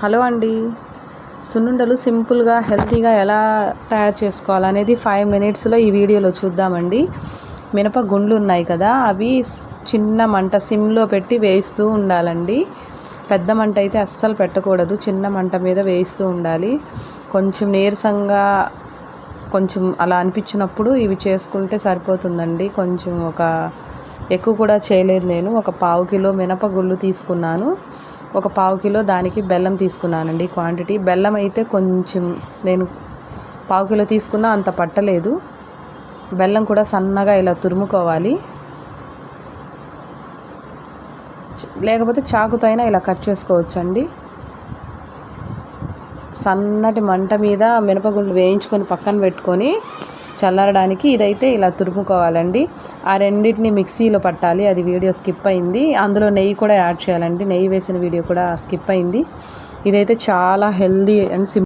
Hello అండి. సున్నుండలు సింపుల్గా హెల్తీగా ఎలా తయారు చేసుకోవాలనేది ఫైవ్ మినిట్స్లో ఈ వీడియోలో చూద్దామండి. మినప గుండ్లు ఉన్నాయి కదా అవి చిన్న మంట సిమ్లో పెట్టి వేయిస్తూ ఉండాలండి. పెద్ద మంట అయితే అస్సలు పెట్టకూడదు చిన్న మంట మీద వేయిస్తూ ఉండాలి. కొంచెం నీరసంగా కొంచెం అలా అనిపించినప్పుడు ఇవి చేసుకుంటే సరిపోతుందండి. కొంచెం ఒక ఎక్కువ కూడా చేయలేదు నేను. ఒక పావు కిలో మినపగుళ్ళు తీసుకున్నాను. ఒక పావు కిలో దానికి బెల్లం తీసుకున్నానండి. క్వాంటిటీ బెల్లం అయితే కొంచెం నేను పావు కిలో తీసుకున్నా అంత పట్టలేదు. బెల్లం కూడా సన్నగా ఇలా తురుముకోవాలి. లేకపోతే చాకుతో అయినా ఇలా కట్ చేసుకోవచ్చండి. సన్నటి మంట మీద మినపగుండు వేయించుకొని పక్కన పెట్టుకొని చల్లారడానికి ఇదైతే ఇలా తురుముకోవాలండి. ఆ రెండింటిని మిక్సీలో పట్టాలి. అది వీడియో స్కిప్ అయింది. అందులో నెయ్యి కూడా యాడ్ చేయాలండి. నెయ్యి వేసిన వీడియో కూడా స్కిప్ అయింది. ఇదైతే చాలా హెల్దీ అండ్ సింపుల్